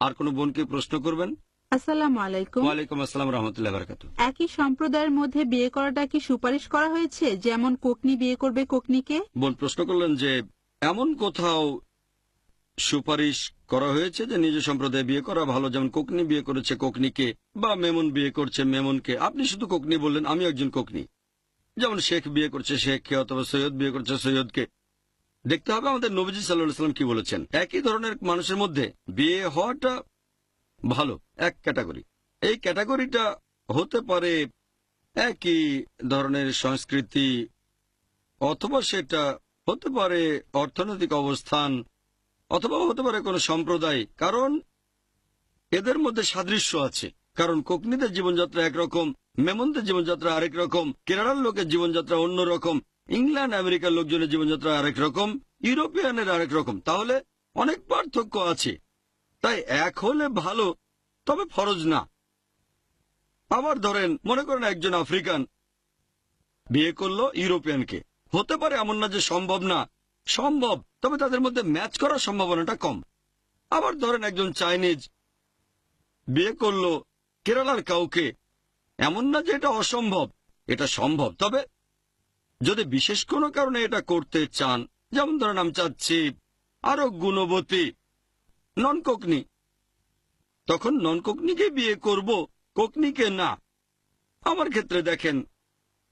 আর কোনো বোনকে প্রশ্ন করবেন? আসসালামু আলাইকুম। ওয়ালাইকুম আসসালাম রহমতুল্লাহ বারকাত। একই সম্প্রদায়ের মধ্যে বিয়ে করাটা কি সুপারিশ করা হয়েছে? যেমন কোকনি বিয়ে করবে কোকনিকে? বোন প্রশ্ন করলেন যে এমন কোথাও সুপারিশ করা হয়েছে যে নিজ সম্প্রদায়ে বিয়ে করা ভালো? যেমন কোকনি বিয়ে করেছে কোকনিকে বা মেমন বিয়ে করছে মেমনকে। আপনি শুধু কোকনি বললেন আমি একজন কোকনি। যেমন শেখ বিয়ে করছে শেখকে অথবা সৈয়দ বিয়ে করছে সৈয়দকে। দেখতে হবে আমাদের নবীজি সাল্লাহ সাল্লাম কি বলেছেন। একই ধরনের মানুষের মধ্যে বিয়ে হওয়াটা ভালো, এক ক্যাটাগরি। এই ক্যাটাগরিটা হতে পারে একই ধরনের সংস্কৃতি অথবা সেটা হতে পারে অর্থনৈতিক অবস্থান অথবা হতে পারে কোনো সম্প্রদায়। কারণ এদের মধ্যে সাদৃশ্য আছে। কারণ কোকনিদের জীবনযাত্রা একরকম, মেমনদের জীবনযাত্রা আরেক রকম, কেরালার লোকের জীবনযাত্রা অন্য রকম। ইংল্যান্ড, আমেরিকার লোকজনের জীবনযাত্রা আরেক রকম, ইউরোপিয়ানের আরেক রকম। তাহলে অনেক পার্থক্য আছে। তাই এক হলে ভালো, তবে ফরজ না। আবার ধরেন, মনে করেন একজন আফ্রিকান বিয়ে করল ইউরোপিয়ানকে। হতে পারে এমন না যে সম্ভব না। সম্ভব, তবে তাদের মধ্যে ম্যাচ করার সম্ভাবনাটা কম। আবার ধরেন একজন চাইনিজ বিয়ে করল কেরালার কাউকে। এমন না যে এটা অসম্ভব, এটা সম্ভব। তবে যদি বিশেষ কোনো কারণে এটা করতে চান, যেমন ধরেন আমি চাচ্ছি আরও গুণবতী নন কোকনি তখন নন কোকনিকে বিয়ে করব, কোকনিকে না। আমার ক্ষেত্রে দেখেন,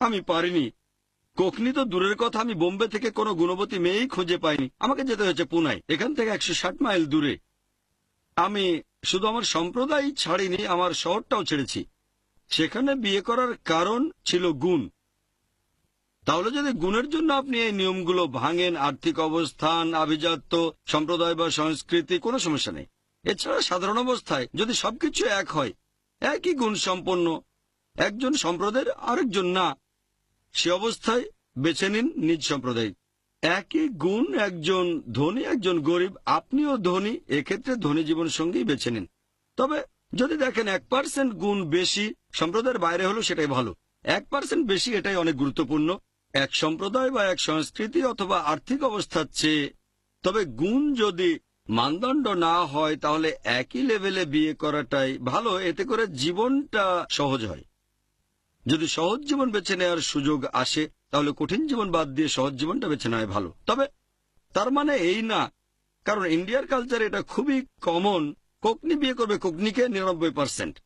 আমি পারিনি। কোকনি তো দূরের কথা, আমি বোম্বে থেকে কোনো গুণবতী মেয়েই খুঁজে পাইনি। আমাকে যেতে হয়েছে পুনায়, এখান থেকে একশো ষাট মাইল দূরে। আমি শুধু আমার সম্প্রদায় ছাড়িনি, আমার শহরটাও ছেড়েছি। সেখানে বিয়ে করার কারণ ছিল গুণ। তাহলে যদি গুণের জন্য আপনি এই নিয়মগুলো ভাঙেন, আর্থিক অবস্থান, আভিজাত্য, সম্প্রদায় বা সংস্কৃতি, কোনো সমস্যা নেই। এছাড়া সাধারণ অবস্থায় যদি সবকিছু এক হয়, একই গুণ সম্পন্ন, একজন সম্প্রদায়ের আরেকজন না, সে অবস্থায় বেছে নিন নিজ সম্প্রদায় একই গুণ, একজন ধনী, একজন গরিব, আপনিও ধনী, এক্ষেত্রে ধনী জীবন সঙ্গী বেছে নিন। তবে যদি দেখেন এক পার্সেন্ট গুণ বেশি সম্প্রদায়ের বাইরে হলো, সেটাই ভালো। এক পার্সেন্ট বেশি এটাই অনেক গুরুত্বপূর্ণ। এক সম্প্রদায় বা এক সংস্কৃতি অথবা আর্থিক অবস্থার চেয়ে, তবে গুণ যদি মানদণ্ড না হয়, তাহলে একই লেভেলে বিয়ে করাটাই ভালো। এতে করে জীবনটা সহজ হয়। যদি সহজ জীবন বেছে নেওয়ার সুযোগ আসে, তাহলে কঠিন জীবন বাদ দিয়ে সহজ জীবনটা বেছে নেওয়া ভালো। তবে তার মানে এই না, কারণ ইন্ডিয়ার কালচারে এটা খুবই কমন। কোকনি বিয়ে করবে কোকনিকে নিরানব্বই পার্সেন্ট।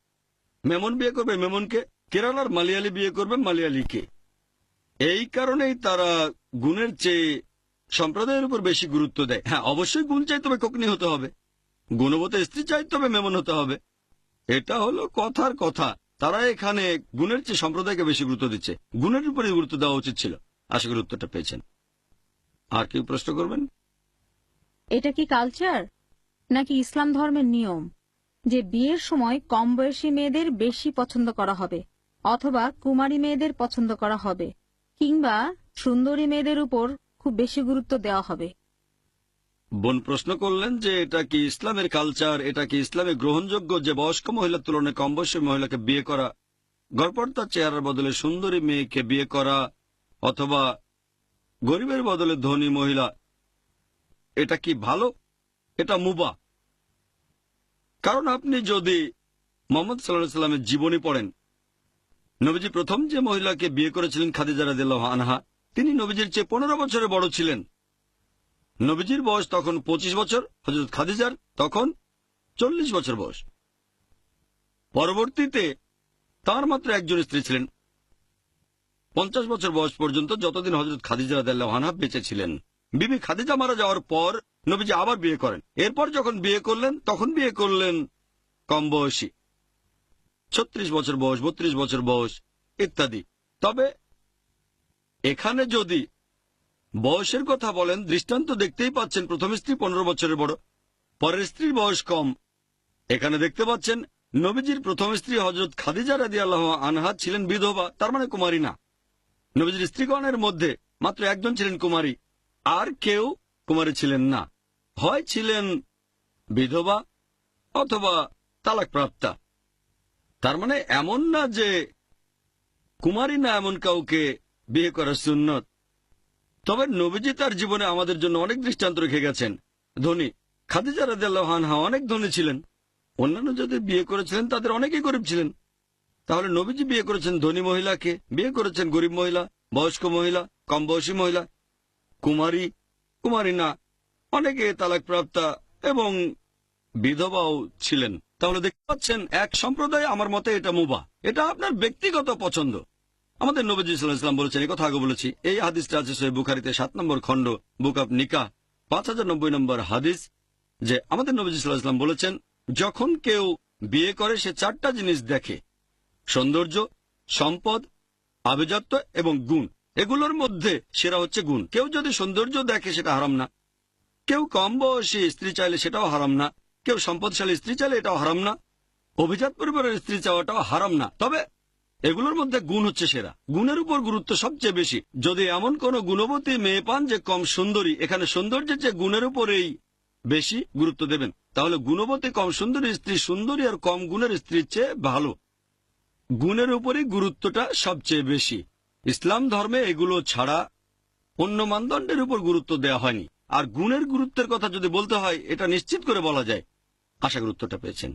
মেমন বিয়ে করবে মেমনকে। কেরালার মালিয়ালি বিয়ে করবে মালিয়ালিকে। এই কারণেই তারা গুণের চেয়ে সম্প্রদায়ের উপর বেশি গুরুত্ব দেয়। হ্যাঁ অবশ্যই গুণ চাই, তবে কোকনি হতে হবে। গুণবত স্ত্রী চাই, তবে মেমন হতে হবে। এটা হলো কথার কথা। তারা এখানে গুণের চেয়ে সম্প্রদায়কে বেশি গুরুত্ব দিচ্ছে। গুণের উপরে গুরুত্ব দেওয়া উচিত ছিল। আশা করি উত্তরটা পেয়েছেন। আর কেউ প্রশ্ন করবেন? এটা কি কালচার? নাকি ইসলাম ধর্মের নিয়ম? যে বিয়ের সময় কম বয়সী মেয়েদের বেশি পছন্দ করা হবে, অথবা কুমারী মেয়েদের পছন্দ করা হবে। কিংবা সুন্দরী মেয়েদের উপর খুব বেশি গুরুত্ব দেওয়া হবে। বোন প্রশ্ন করলেন যে এটা কি ইসলামের কালচার, এটা কি ইসলামে গ্রহণযোগ্য যে বয়স্ক মহিলার তুলনায় কম বয়সী মহিলাকে বিয়ে করা? গড়পড়তার চেহারার বদলে সুন্দরী মেয়েকে বিয়ে করা অথবা গরিবের বদলে ধনী মহিলা, এটা কি ভালো? এটা মুবা। কারণ আপনি যদি মোহাম্মদ সাল্লাহ সাল্লামের জীবনী পড়েন নবীজি প্রথম যে মহিলাকে বিয়ে করেছিলেন খাদিজা রাদিল্লাহ আনহা, তিনি নবীজির চেয়ে পনেরো বছরে বড় ছিলেন। নবীজির বয়স তখন ২৫ বছর হজরত খাদিজার তখন চল্লিশ বছর বয়স। পরবর্তীতে তার মাত্র একজন স্ত্রী ছিলেন। পঞ্চাশ বছর বয়স পর্যন্ত যতদিন হজরত খাদিজা রাদিল্লাহানা বেঁচে ছিলেন, বিবি খাদিজা মারা যাওয়ার পর নবীজি আবার বিয়ে করেন। এরপর যখন বিয়ে করলেন, তখন বিয়ে করলেন কম বয়সী ছত্রিশ বছর বয়স, বত্রিশ বছর বয়স, ইত্যাদি। তবে এখানে যদি বয়সের কথা বলেন, দৃষ্টান্ত দেখতেই পাচ্ছেন প্রথম স্ত্রী পনেরো বছরের বড়, পরের স্ত্রীর বয়স কম। এখানে দেখতে পাচ্ছেন নবীজির প্রথম স্ত্রী হজরত খাদিজা রাদি আল্লাহ আনহা ছিলেন বিধবা, তার মানে কুমারী না। নবীজির স্ত্রীগণের মধ্যে মাত্র একজন ছিলেন কুমারী, আর কেউ কুমারী ছিলেন না। হয় ছিলেন বিধবা অথবা তালাকপ্রাপ্তা। তার মানে এমন না যে কুমারী না এমন কাউকে বিয়ে করা সুন্নত। তবে নবীজি তার জীবনে আমাদের জন্য অনেক দৃষ্টান্ত রেখে গেছেন। ধনী খাদিজা রাদিয়াল্লাহু আনহা অনেক ধনী ছিলেন। অন্যান্য যাদের বিয়ে করেছিলেন তাদের অনেকেই গরিব ছিলেন। তাহলে নবীজি বিয়ে করেছেন ধনী মহিলাকে, বিয়ে করেছেন গরিব মহিলা, বয়স্ক মহিলা কম বয়সী মহিলা। কুমারী কুমারী না, অনেকে তালাক প্রাপ্তা এবং বিধবাও ছিলেন। তাহলে দেখতে পাচ্ছেন, এক সম্প্রদায় আমার মতে এটা মুবা। এটা আপনার ব্যক্তিগত পছন্দ। আমাদের নবীজি সাল্লাহাম বলেছেন, এই কথা আগে বলেছি। এই হাদিসটা আছে সহি বুখারিতে সাত নম্বর খণ্ড, বুক অব নিকা পাঁচ হাজার নব্বই নম্বর হাদিস, যে আমাদের নবীজি সাল্লাহাম বলেছেন, যখন কেউ বিয়ে করে, সে চারটা জিনিস দেখে। সৌন্দর্য, সম্পদ, আভিজাত্য এবং গুণ। এগুলোর মধ্যে সেরা হচ্ছে গুণ। কেউ যদি সৌন্দর্য দেখে, সেটা হারাম না। কেউ কম বয়সী স্ত্রী চাইলে সেটাও হারাম না। কেউ সম্পদশালী স্ত্রী চাইলে এটাও হারাম না। অভিজাত পরিবারের স্ত্রী চাওয়াটাও হারাম না। তবে এগুলোর মধ্যে গুণ হচ্ছে সেরা। গুণের উপর গুরুত্ব সবচেয়ে বেশি। যদি এমন কোন গুণবতী মেয়ে পান যে কম সুন্দরী, এখানে সৌন্দর্যের যে গুণের উপরেই বেশি গুরুত্ব দেবেন। তাহলে গুণবতী কম সুন্দরী স্ত্রী সুন্দরী আর কম গুণের স্ত্রীর চেয়ে ভালো। গুণের উপরই গুরুত্বটা সবচেয়ে বেশি। ইসলাম ধর্মে এগুলো ছাড়া অন্য মানদণ্ডের উপর গুরুত্ব দেওয়া হয়নি। আর গুণের গুরুত্বের কথা যদি বলতে হয়, এটা নিশ্চিত করে বলা যায়। আশা গুরুত্বটা পেয়েছেন।